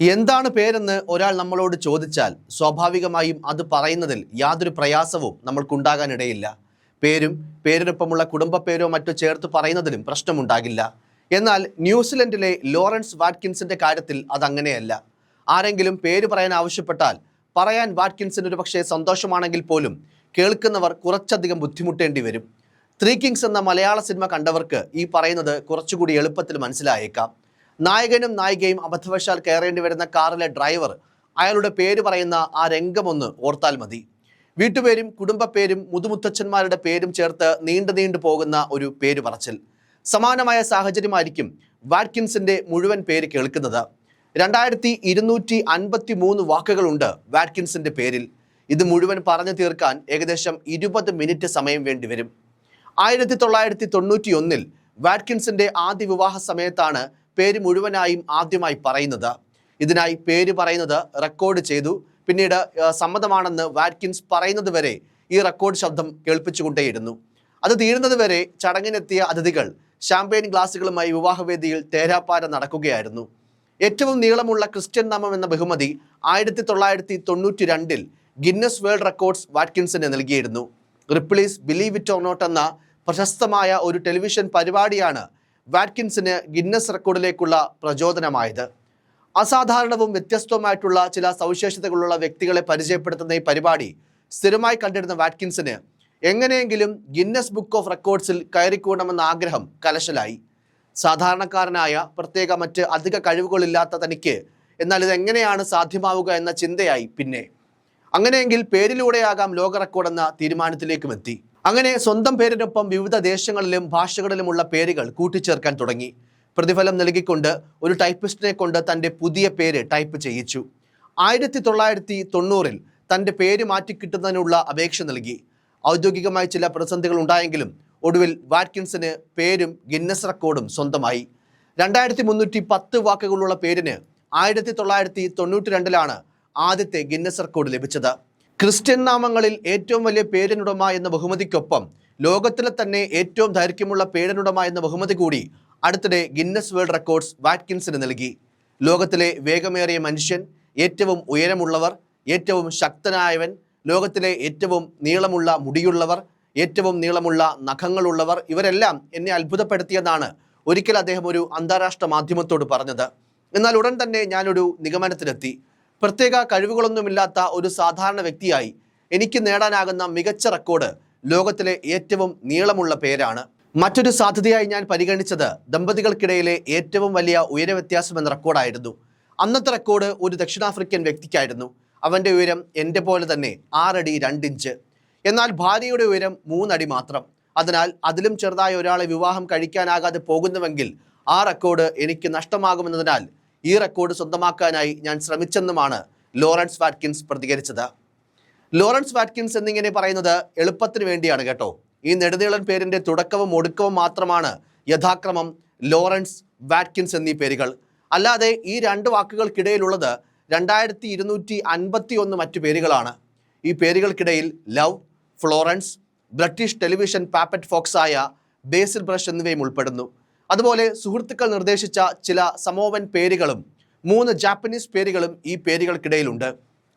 എന്താണ് പേരെന്ന് ഒരാൾ നമ്മളോട് ചോദിച്ചാൽ സ്വാഭാവികമായും അത് പറയുന്നതിൽ യാതൊരു പ്രയാസവും നമ്മൾക്കുണ്ടാകാനിടയില്ല. പേരും പേരിനൊപ്പമുള്ള കുടുംബ പേരോ മറ്റോ ചേർത്ത് പറയുന്നതിലും പ്രശ്നമുണ്ടാകില്ല. എന്നാൽ ന്യൂസിലൻഡിലെ ലോറൻസ് വാറ്റ്കിൻസിന്റെ കാര്യത്തിൽ അതങ്ങനെയല്ല. ആരെങ്കിലും പേര് പറയാൻ ആവശ്യപ്പെട്ടാൽ പറയാൻ വാറ്റ്കിൻസിന് ഒരു പക്ഷേ സന്തോഷമാണെങ്കിൽ പോലും കേൾക്കുന്നവർ കുറച്ചധികം ബുദ്ധിമുട്ടേണ്ടി വരും. ത്രീ കിങ്സ് എന്ന മലയാള സിനിമ കണ്ടവർക്ക് ഈ പറയുന്നത് കുറച്ചുകൂടി എളുപ്പത്തിൽ മനസ്സിലായേക്കാം. നായകനും നായികയും അബദ്ധവശാൽ കയറേണ്ടി വരുന്ന കാറിലെ ഡ്രൈവർ അയാളുടെ പേര് പറയുന്ന ആ രംഗമൊന്ന് ഓർത്താൽ മതി. വീട്ടുപേരും കുടുംബപ്പേരും മുതുമുത്തച്ഛന്മാരുടെ പേരും ചേർത്ത് നീണ്ടു നീണ്ടു പോകുന്ന ഒരു പേര് പറച്ചിൽ. സമാനമായ സാഹചര്യമായിരിക്കും വാറ്റ്കിൻസിന്റെ മുഴുവൻ പേര് കേൾക്കുന്നത്. രണ്ടായിരത്തി ഇരുന്നൂറ്റി അൻപത്തി മൂന്ന് വാക്കുകളുണ്ട് വാറ്റ്കിൻസിന്റെ പേരിൽ. ഇത് മുഴുവൻ പറഞ്ഞു തീർക്കാൻ ഏകദേശം ഇരുപത് മിനിറ്റ് സമയം വേണ്ടിവരും ആയിരത്തി തൊള്ളായിരത്തി തൊണ്ണൂറ്റി ഒന്നിൽ വാറ്റ്കിൻസിന്റെ ആദ്യ വിവാഹ സമയത്താണ് പേര് മുഴുവനായും ആദ്യമായി പറയുന്നത്. ഇതിനായി പേര് പറയുന്നത് റെക്കോർഡ് ചെയ്തു. പിന്നീട് സമ്മതമാണെന്ന് വാറ്റ്കിൻസ് പറയുന്നത് വരെ ഈ റെക്കോർഡ് ശബ്ദം കേൾപ്പിച്ചുകൊണ്ടേയിരുന്നു. അത് തീരുന്നത് വരെ ചടങ്ങിനെത്തിയ അതിഥികൾ ഷാമ്പയിൻ ഗ്ലാസുകളുമായി വിവാഹവേദിയിൽ തേരാപ്പാര നടക്കുകയായിരുന്നു. ഏറ്റവും നീളമുള്ള ക്രിസ്ത്യൻ നാമം എന്ന ബഹുമതി ആയിരത്തി തൊള്ളായിരത്തി തൊണ്ണൂറ്റി രണ്ടിൽ ഗിന്നസ് വേൾഡ് റെക്കോർഡ്സ് വാറ്റ്കിൻസിന് നൽകിയിരുന്നു. Ripley's believe it or not എന്ന പ്രശസ്തമായ ഒരു ടെലിവിഷൻ പരിപാടിയാണ് വാറ്റ്കിൻസിന് ഗിന്നസ് റെക്കോർഡിലേക്കുള്ള പ്രചോദനമായത്. അസാധാരണവും വ്യത്യസ്തവുമായിട്ടുള്ള ചില സവിശേഷതകളുള്ള വ്യക്തികളെ പരിചയപ്പെടുത്തുന്ന ഈ പരിപാടി സ്ഥിരമായി കണ്ടിരുന്ന വാറ്റ്കിൻസിന് എങ്ങനെയെങ്കിലും ഗിന്നസ് ബുക്ക് ഓഫ് റെക്കോർഡ്സിൽ കയറിക്കൂടണമെന്ന ആഗ്രഹം കലശലായി. സാധാരണക്കാരനായ പ്രത്യേക മറ്റ് അധിക കഴിവുകളില്ലാത്ത തനിക്ക് എന്നാൽ ഇതെങ്ങനെയാണ് സാധ്യമാവുക എന്ന ചിന്തയായി പിന്നെ. അങ്ങനെയെങ്കിൽ പേരിലൂടെയാകാം ലോക റെക്കോർഡ് എന്ന തീരുമാനത്തിലേക്കും എത്തി. അങ്ങനെ സ്വന്തം പേരിനൊപ്പം വിവിധ ദേശങ്ങളിലും ഭാഷകളിലുമുള്ള പേരുകൾ കൂട്ടിച്ചേർക്കാൻ തുടങ്ങി. പ്രതിഫലം നൽകിക്കൊണ്ട് ഒരു ടൈപ്പിസ്റ്റിനെ കൊണ്ട് തന്റെ പുതിയ പേര് ടൈപ്പ് ചെയ്യിച്ചു. ആയിരത്തി തൊള്ളായിരത്തി തൊണ്ണൂറിൽ തന്റെ പേര് മാറ്റിക്കിട്ടുന്നതിനുള്ള അപേക്ഷ നൽകി. ഔദ്യോഗികമായി ചില പ്രതിസന്ധികൾ ഉണ്ടായെങ്കിലും ഒടുവിൽ വാറ്റ്കിൻസിന് പേരും ഗിന്നസ് റെക്കോർഡും സ്വന്തമായി. രണ്ടായിരത്തി മുന്നൂറ്റി പത്ത് വാക്കുകളുള്ള പേരിന് ആയിരത്തി തൊള്ളായിരത്തി തൊണ്ണൂറ്റി രണ്ടിലാണ് ആദ്യത്തെ ഗിന്നസ് റെക്കോർഡ് ലഭിച്ചത്. ക്രിസ്ത്യൻ നാമങ്ങളിൽ ഏറ്റവും വലിയ പേരിനുടമ എന്ന ബഹുമതിക്കൊപ്പം ലോകത്തിലെ തന്നെ ഏറ്റവും ദൈർഘ്യമുള്ള പേരിനുടമ എന്ന ബഹുമതി കൂടി അടുത്തിടെ ഗിന്നസ് വേൾഡ് റെക്കോർഡ്സ് വാറ്റ്കിൻസിന് നൽകി. ലോകത്തിലെ വേഗമേറിയ മനുഷ്യൻ ഏറ്റവും ഉയരമുള്ളവർ ഏറ്റവും ശക്തനായവൻ ലോകത്തിലെ ഏറ്റവും നീളമുള്ള മുടിയുള്ളവർ ഏറ്റവും നീളമുള്ള നഖങ്ങളുള്ളവർ ഇവരെല്ലാം എന്നെ അത്ഭുതപ്പെടുത്തിയെന്നാണ് ഒരിക്കൽ അദ്ദേഹം ഒരു അന്താരാഷ്ട്ര മാധ്യമത്തോട് പറഞ്ഞത്. എന്നാൽ ഉടൻ തന്നെ ഞാനൊരു നിഗമനത്തിലെത്തി. പ്രത്യേക കഴിവുകളൊന്നുമില്ലാത്ത ഒരു സാധാരണ വ്യക്തിയായി എനിക്ക് നേടാനാകുന്ന മികച്ച റെക്കോർഡ് ലോകത്തിലെ ഏറ്റവും നീളമുള്ള പേരാണ്. മറ്റൊരു സാധ്യതയായി ഞാൻ പരിഗണിച്ചത് ദമ്പതികൾക്കിടയിലെ ഏറ്റവും വലിയ ഉയര വ്യത്യാസം എന്ന റെക്കോർഡായിരുന്നു. അന്നത്തെ റെക്കോർഡ് ഒരു ദക്ഷിണാഫ്രിക്കൻ വ്യക്തിക്കായിരുന്നു. അവന്റെ ഉയരം എന്റെ പോലെ തന്നെ ആറടി രണ്ടിഞ്ച് എന്നാൽ ഭാര്യയുടെ ഉയരം മൂന്നടി മാത്രം. അതിനാൽ അതിലും ചെറുതായ ഒരാളെ വിവാഹം കഴിക്കാനാകാതെ പോകുന്നുവെങ്കിൽ ആ റെക്കോർഡ് എനിക്ക് നഷ്ടമാകുമെന്നതിനാൽ ഈ റെക്കോർഡ് സ്വന്തമാക്കാനായി ഞാൻ ശ്രമിച്ചെന്നുമാണ് ലോറൻസ് വാറ്റ്കിൻസ് പ്രതികരിച്ചത്. ലോറൻസ് വാറ്റ്കിൻസ് എന്നിങ്ങനെ പറയുന്നത് എളുപ്പത്തിന് വേണ്ടിയാണ് കേട്ടോ. ഈ നെടുനീളൻ പേരിന്റെ തുടക്കവും ഒടുക്കവും മാത്രമാണ് യഥാക്രമം ലോറൻസ് വാറ്റ്കിൻസ് എന്നീ പേരുകൾ. അല്ലാതെ ഈ രണ്ട് വാക്കുകൾക്കിടയിലുള്ളത് രണ്ടായിരത്തി ഇരുന്നൂറ്റി അൻപത്തി ഒന്ന് മറ്റു പേരുകളാണ്. ഈ പേരുകൾക്കിടയിൽ love Florence British television puppet ഫോക്സായ Basil Brush എന്നിവയും ഉൾപ്പെടുന്നു. അതുപോലെ സുഹൃത്തുക്കൾ നിർദ്ദേശിച്ച ചില സമോവൻ പേരുകളും മൂന്ന് ജാപ്പനീസ് പേരുകളും ഈ പേരുകൾക്കിടയിലുണ്ട്.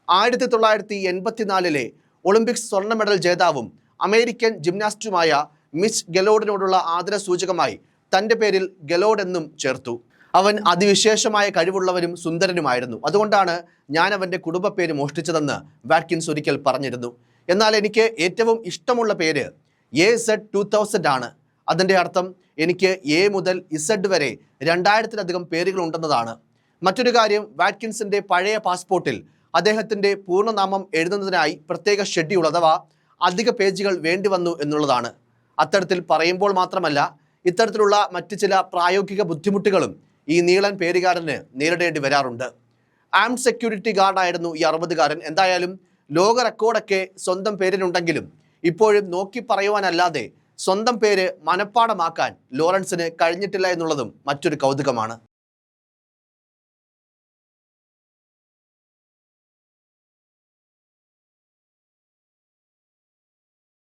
ആയിരത്തി തൊള്ളായിരത്തി എൺപത്തിനാലിലെ ഒളിമ്പിക്സ് സ്വർണ മെഡൽ ജേതാവും അമേരിക്കൻ ജിംനാസ്റ്റുമായ മിസ് ഗെലോഡിനോടുള്ള ആദര സൂചകമായി തന്റെ പേരിൽ ഗെലോഡ് എന്നും ചേർത്തു. അവൻ അതിവിശേഷമായ കഴിവുള്ളവരും സുന്ദരനുമായിരുന്നു. അതുകൊണ്ടാണ് ഞാൻ അവന്റെ കുടുംബ പേര് മോഷ്ടിച്ചതെന്ന് വാക്കിൻസ് ഒരിക്കൽ പറഞ്ഞിരുന്നു. എന്നാൽ എനിക്ക് ഏറ്റവും ഇഷ്ടമുള്ള പേര് എ സെഡ് ടു തൗസൻഡ് ആണ്. അതിന്റെ അർത്ഥം എനിക്ക് എ മുതൽ ഇസഡ് വരെ രണ്ടായിരത്തിലധികം പേരുകൾ ഉണ്ടെന്നതാണ്. മറ്റൊരു കാര്യം വാറ്റ്കിൻസിന്റെ പഴയ പാസ്പോർട്ടിൽ അദ്ദേഹത്തിന്റെ പൂർണനാമം എഴുതുന്നതിനായി പ്രത്യേക ഷെഡ്യൂൾ അഥവാ അധിക പേജുകൾ വേണ്ടി വന്നു എന്നുള്ളതാണ്. അത്തരത്തിൽ പറയുമ്പോൾ മാത്രമല്ല ഇത്തരത്തിലുള്ള മറ്റ് ചില പ്രായോഗിക ബുദ്ധിമുട്ടുകളും ഈ നീളൻ പേരുകാരന് നേരിടേണ്ടി വരാറുണ്ട്. ആംഡ് സെക്യൂരിറ്റി ഗാർഡായിരുന്നു ഈ അറുപതുകാരൻ. എന്തായാലും ലോക റെക്കോർഡൊക്കെ സ്വന്തം പേരിലുണ്ടെങ്കിലും ഇപ്പോഴും നോക്കി പറയുവാനല്ലാതെ സ്വന്തം പേര് മനഃപ്പാടമാക്കാൻ ലോറൻസിന് കഴിഞ്ഞിട്ടില്ല എന്നുള്ളതും മറ്റൊരു കൗതുകമാണ്.